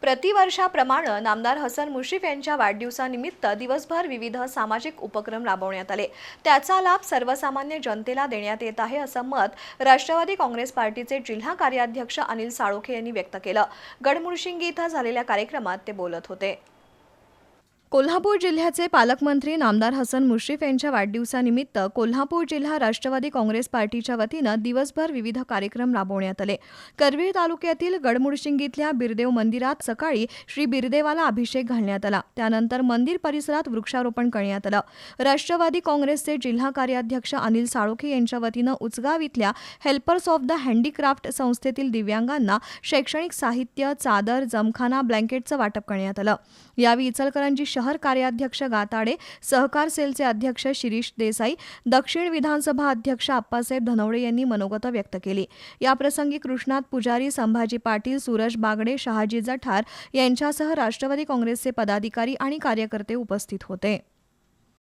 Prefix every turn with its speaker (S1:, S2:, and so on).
S1: प्रतिवर्षाप्रमाणे नामदार हसन मुश्रीफ यांच्या वाढदिवसानिमित्त दिवसभर विविध सामाजिक उपक्रम राबवण्यात आले. त्याचा लाभ सर्वसामान्य जनतेला देण्यात येत आहे असं मत राष्ट्रवादी काँग्रेस पार्टीचे जिल्हा कार्याध्यक्ष अनिल साळोखे यांनी व्यक्त केलं. गडमुळशिंगी इथं झालेल्या कार्यक्रमात ते बोलत होते. कोल्हापूर जिल्ह्याचे पालकमंत्री नामदार हसन मुश्रीफ यांच्या वाढदिवसानिमित्त कोल्हापूर जिल्हा राष्ट्रवादी काँग्रेस पार्टीच्या वतीनं दिवसभर विविध कार्यक्रम राबवण्यात आले. करवीर तालुक्यातील गडमुडशिंगीतल्या बिरदेव मंदिरात सकाळी श्री बिरदेवाला अभिषेक घालण्यात आला. त्यानंतर मंदिर परिसरात वृक्षारोपण करण्यात आलं. राष्ट्रवादी काँग्रेसचे जिल्हा कार्याध्यक्ष अनिल साळोखे यांच्या वतीनं उचगाव इथल्या हेल्पर्स ऑफ द हँडीक्राफ्ट संस्थेतील दिव्यांगांना शैक्षणिक साहित्य चादर जमखाना ब्लँकेटचं वाटप करण्यात आलं. यावेळी इचलकरंजी शहर कार्याध्यक्ष गाताडे सहकार सेलचे अध्यक्ष शिरीष देसाई दक्षिण विधानसभा अध्यक्ष आप्पासाहेब धनवडे यांनी मनोगत व्यक्त केली. याप्रसंगी कृष्णात पुजारी संभाजी पाटील सूरज बागडे शहाजी जठार यांच्यासह राष्ट्रवादी काँग्रेसचे पदाधिकारी आणि कार्यकर्ते उपस्थित होते.